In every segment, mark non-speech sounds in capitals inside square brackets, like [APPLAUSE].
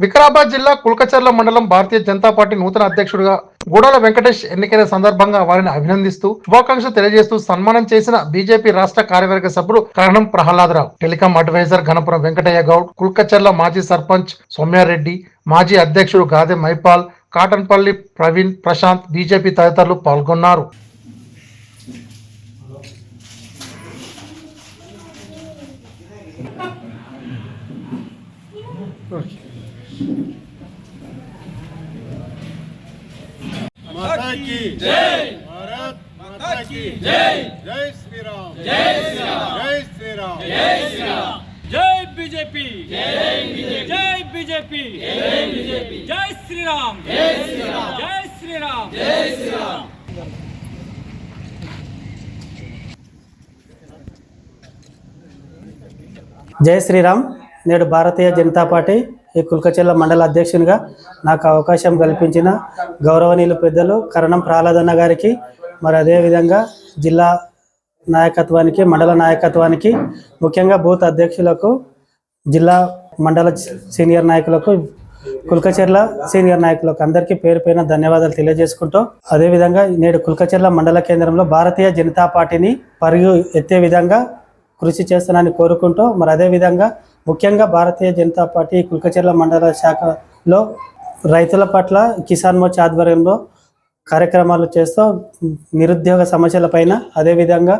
వికారాబాద్ జిల్లా కుల్కచర్ల మండలం భారతీయ జనతా పార్టీ నూతన అధ్యక్షుడిగా గూడాల వెంకటేష్ ఎన్నికైన సందర్భంగా వారిని అభినందిస్తూ శుభాకాంక్షలు తెలియజేస్తూ సన్మానం చేసిన బీజేపీ రాష్ట్ర కార్యవర్గ సభ్యుడు కరణం ప్రహ్లాదరావు టెలికాం అడ్వైజర్ ఘనపురం వెంకటయ్య గౌడ్ కుల్కచర్ల మాజీ సర్పంచ్ సౌమ్యారెడ్డి మాజీ అధ్యక్షుడు గాదె మైపాల్ కాటన్పల్లి ప్రవీణ్ ప్రశాంత్ బీజేపీ తదితరులు పాల్గొన్నారు. माता की जय भारत माता की जय जय श्री राम जय श्री राम जय श्री राम జై బీజేపీ జై బీజేపీ జై బీజేపీ జై బీజేపీ జై శ్రీరామ్ జై శ్రీరామ్ జై శ్రీరామ్ జై శ్రీరామ్ జై శ్రీరామ్ నేడు భారతీయ జనతా పార్టీ ఈ కుల్కచెల్ల మండల అధ్యక్షునిగా నాకు అవకాశం కల్పించిన గౌరవనీయులు పెద్దలు కరణం ప్రహ్లాదన్న గారికి మరి అదేవిధంగా జిల్లా నాయకత్వానికి మండల నాయకత్వానికి ముఖ్యంగా బూత్ అధ్యక్షులకు జిల్లా మండల సీనియర్ నాయకులకు కుల్కచెర్ల సీనియర్ నాయకులకు అందరికీ పేరు పైన ధన్యవాదాలు తెలియజేసుకుంటూ అదేవిధంగా నేడు కుల్కచెర్ల మండల కేంద్రంలో భారతీయ జనతా పార్టీని పరుగు ఎత్తే విధంగా కృషి చేస్తానని కోరుకుంటూ మరి అదేవిధంగా ముఖ్యంగా భారతీయ జనతా పార్టీ కుల్కచెర్ల మండల శాఖలో రైతుల పట్ల కిసాన్ మోర్చా ఆధ్వర్యంలో కార్యక్రమాలు చేస్తూ నిరుద్యోగ సమస్యలపైన అదేవిధంగా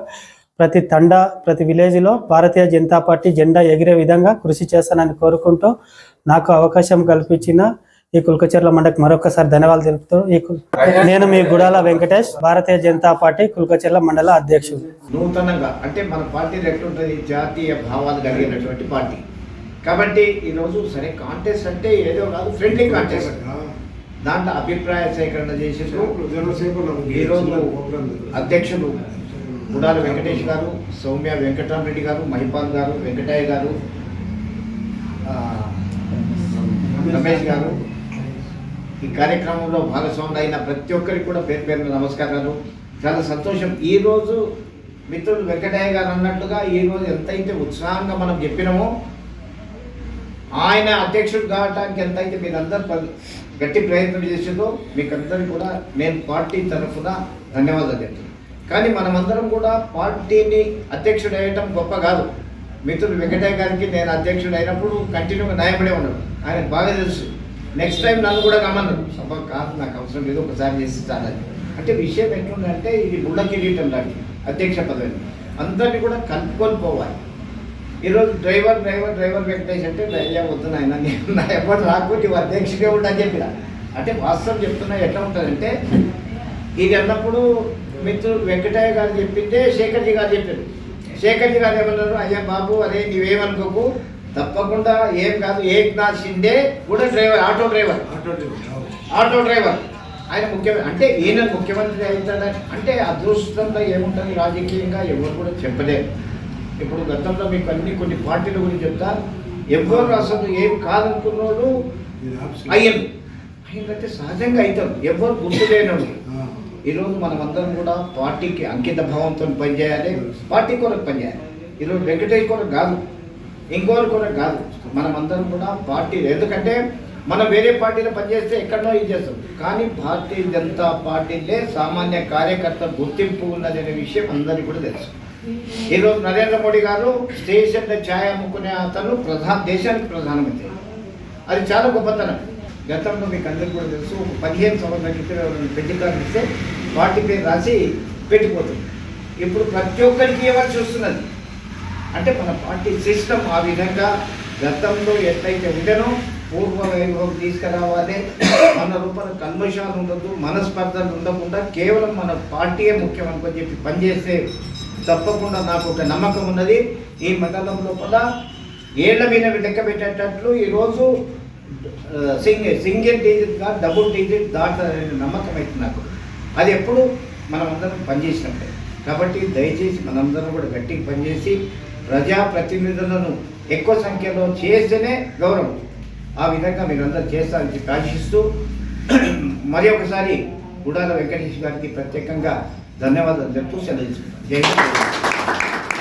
ప్రతి తండా ప్రతి విలేజ్లో భారతీయ జనతా పార్టీ జెండా ఎగిరే విధంగా కృషి చేస్తానని కోరుకుంటూ నాకు అవకాశం కల్పించిన ఈ కుల్కచెర్ల మండకి మరొకసారి ధన్యవాదాలు తెలుపుతూ ఈ నేను మీ గుడాల వెంకటేష్ భారతీయ జనతా పార్టీ కుల్కచర్ల మండల అధ్యక్షుడు. నూతనంగా అంటే మన పార్టీ ఎట్లుంటుంది? జాతీయ భావాలు కలిగినటువంటి పార్టీ. కాబట్టి ఈరోజు సరే కాంటెస్ట్ అంటే ఏదో కాదు ఫ్రెండ్లీ కాంటెస్ట్ దాంట్లో అభిప్రాయ సేకరణ చేసిండ్రు. ఈరోజు అధ్యక్షులు గుడాల వెంకటేష్ గారు సౌమ్య వెంకటరామరెడ్డి గారు మహిపాల్ గారు వెంకటయ్య గారు రమేష్ గారు. ఈ కార్యక్రమంలో భాగస్వాములు అయిన ప్రతి ఒక్కరికి కూడా పేరు పేరున నమస్కారాలు. చాలా సంతోషం. ఈరోజు మిత్రులు వెంకటయ్య గారు అన్నట్లుగా ఈరోజు ఎంతైతే ఉత్సాహంగా మనం చెప్పినామో ఆయన అధ్యక్షుడు కావడానికి ఎంతైతే మీరందరూ గట్టి ప్రయత్నం చేసిందో మీకు కూడా నేను పార్టీ తరఫున ధన్యవాదాలు చెప్తున్నాను. కానీ మనమందరం కూడా పార్టీని అధ్యక్షుడు అయ్యటం గొప్ప కాదు. మిత్రులు వెంకటయ్య గారికి నేను అధ్యక్షుడు అయినప్పుడు కంటిన్యూగా న్యాయపడే ఉన్నాడు. ఆయనకు బాగా తెలుసు. నెక్స్ట్ టైం నన్ను కూడా గమన్నారు సభ కాదు నాకు అవసరం లేదు ఒకసారి చేసి చాలని అంటే విషయం ఎట్లుందంటే ఇది ముళ్ళ కిరీటం లాంటి అధ్యక్ష పదవి. అందరినీ కూడా కలుపుకొని పోవాలి. ఈరోజు డ్రైవర్ డ్రైవర్ డ్రైవర్ వెంకటేష్ అంటే అయ్యా వద్దు నాయన నేను నా ఎప్పుడు రాకపోతే అధ్యక్షుడే ఉండని చెప్పిన. అంటే వాస్తవం చెప్తున్నా ఎట్లా ఉంటుందంటే ఇది అన్నప్పుడు మిత్రుడు వెంకటయ్య గారు చెప్పిందే శేఖర్జీ గారు చెప్పారు. శేఖర్జీ గారు ఏమన్నారు? అయ్యా బాబు అరే నీవేమనుకోకు తప్పకుండా ఏం కాదు ఏక్నాథ్ షిండే కూడా driver auto driver. Auto driver ఆయన ముఖ్యమంత్రి అంటే ఈయన ముఖ్యమంత్రి అవుతాడని అంటే అదృష్టంలో ఏముంటుంది? రాజకీయంగా ఎవరు కూడా చెప్పలేరు. ఇప్పుడు గతంలో మీకు అన్ని కొన్ని పార్టీల గురించి చెప్తా. ఎవరు అసలు ఏం కాదనుకున్నాడు? అయ్యను. అయ్యిందంటే సహజంగా అవుతాం. ఎవరు గుర్తు లేనోడు ఈరోజు మనం అందరం కూడా పార్టీకి అంకిత భావంతో పనిచేయాలి. పార్టీ కొరకు పనిచేయాలి. ఈరోజు వెంకటేష్ కొరకు కాదు. ఇంకోరు కొరకు కాదు. మనం అందరం కూడా పార్టీ ఎందుకంటే మనం వేరే పార్టీలో పనిచేస్తే ఎక్కడనో ఇది చేస్తాం. కానీ భారతీయ జనతా పార్టీలే సామాన్య కార్యకర్త గుర్తింపు ఉన్నదనే విషయం అందరికీ కూడా తెలుసు. ఈరోజు నరేంద్ర మోడీ గారు స్టేషన్లో ఛాయ్ అమ్ముకునే అతను ప్రధాన దేశానికి ప్రధానమంత్రి. అది చాలా గొప్పతనం. గతంలో మీకు అందరికీ కూడా తెలుసు ఒక పదిహేను సంవత్సరాల క్రితం ఎవరైనా పెళ్ళి కార్డు ఇస్తే వాటి పేరు రాసి పెట్టిపోతుంది. ఇప్పుడు ప్రతి ఒక్కరికి ఇవ్వాల్సి వస్తున్నది. అంటే మన పార్టీ సిస్టమ్ ఆ విధంగా గతంలో ఎట్లయితే ఉండేనో పూర్వ వైభవం తీసుకురావాలి మన రూపంలో కల్మషాలు ఉండదు మనస్పర్ధలు ఉండకుండా కేవలం మన పార్టీయే ముఖ్యం అనుకొని చెప్పి పనిచేస్తే తప్పకుండా నాకు ఒక నమ్మకం ఉన్నది. ఈ మండలం లోపల ఏళ్ళ మీద లెక్క పెట్టేటట్లు ఈరోజు ఆ, సింగిల్ సింగిల్ డిజిట్గా డబుల్ డిజిట్ దాటారనే నమ్మకం అయితే నాకు. అది ఎప్పుడు మనమందరం పనిచేసినట్టే కాబట్టి దయచేసి మనందరం కూడా గట్టిగా పనిచేసి ప్రజాప్రతినిధులను ఎక్కువ సంఖ్యలో చేస్తేనే గౌరవం. ఆ విధంగా మీరందరూ చేస్తారని చెప్పి ఆశిస్తూ [CLEARS THROAT] మరి ఒకసారి గుడాల వెంకటేష్ గారికి ప్రత్యేకంగా ధన్యవాదాలు చెప్తూ సెలవు జై